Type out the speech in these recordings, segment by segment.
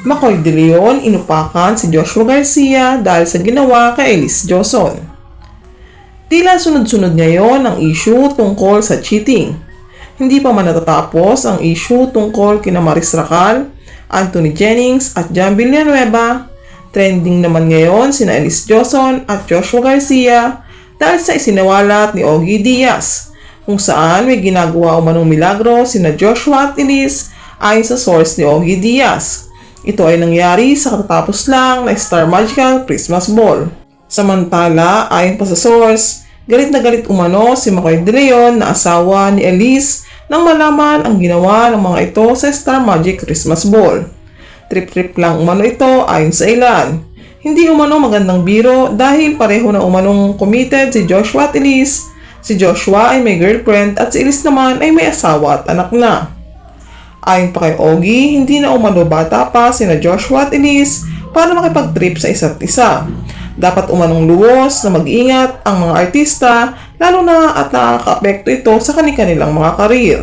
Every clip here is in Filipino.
Makoy De Leon inupakan si Joshua Garcia dahil sa ginawa kay Elise Joson. Tila sunod-sunod ngayon ang issue tungkol sa cheating. Hindi pa man natatapos ang issue tungkol kina Maris Racal, Anthony Jennings at John Villanueva. Trending naman ngayon sina Elise Joson at Joshua Garcia dahil sa isinawalat ni Ogie Diaz kung saan may ginagawa umanong milagro sina Joshua at Elise ayon sa source ni Ogie Diaz. Ito ay nangyari sa katatapos lang na Star Magical Christmas Ball. Samantala, ayon pa sa source, galit na galit umano si Makoy De Leon na asawa ni Elise nang malaman ang ginawa ng mga ito sa Star Magic Christmas Ball. Trip-trip lang umano ito ayon sa ilan. Hindi umano magandang biro dahil pareho na umanong committed si Joshua at Elise. Si Joshua ay may girlfriend at si Elise naman ay may asawa at anak na. Ayon pa kay Ogie, hindi na umano bata pa sina Joshua at Elise para makipag-trip sa isa't isa. Dapat umanong luwos na mag-ingat ang mga artista lalo na at nakaka-apekto ito sa kanilang mga karir.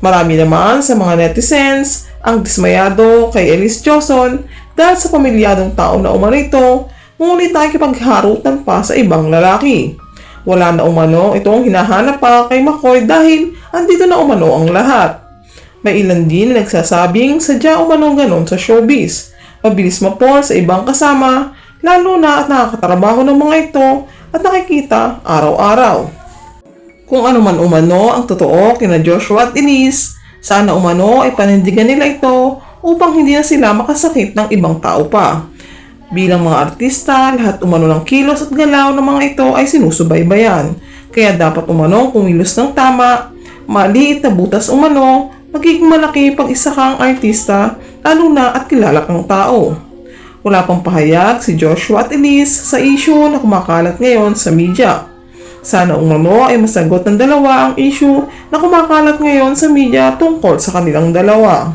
Marami naman sa mga netizens ang dismayado kay Elise Joson dahil sa pamilyadong tao na umano ito, ngunit nakikipagharutan pa sa ibang lalaki. Wala na umano itong hinahanap pa kay McCoy dahil andito na umano ang lahat. May ilan din na nagsasabing sadya umanong ganon sa showbiz. Mabilis mapol sa ibang kasama, lalo na at nakakatrabaho ng mga ito at nakikita araw-araw. Kung ano man umano ang totoo kina Joshua at Elise, sana umano ay panindigan nila ito upang hindi na sila makasakit ng ibang tao pa. Bilang mga artista, lahat umano ng kilos at galaw ng mga ito ay sinusubaybayan. Kaya dapat umano kumilos ng tama, maliit na butas umano, magiging malaki pag isa kang artista, lalo na at kilala kang tao. Wala pang pahayag si Joshua at Elise sa issue na kumakalat ngayon sa media. Sana umano ay masagot ng dalawa ang issue na kumakalat ngayon sa media tungkol sa kanilang dalawa.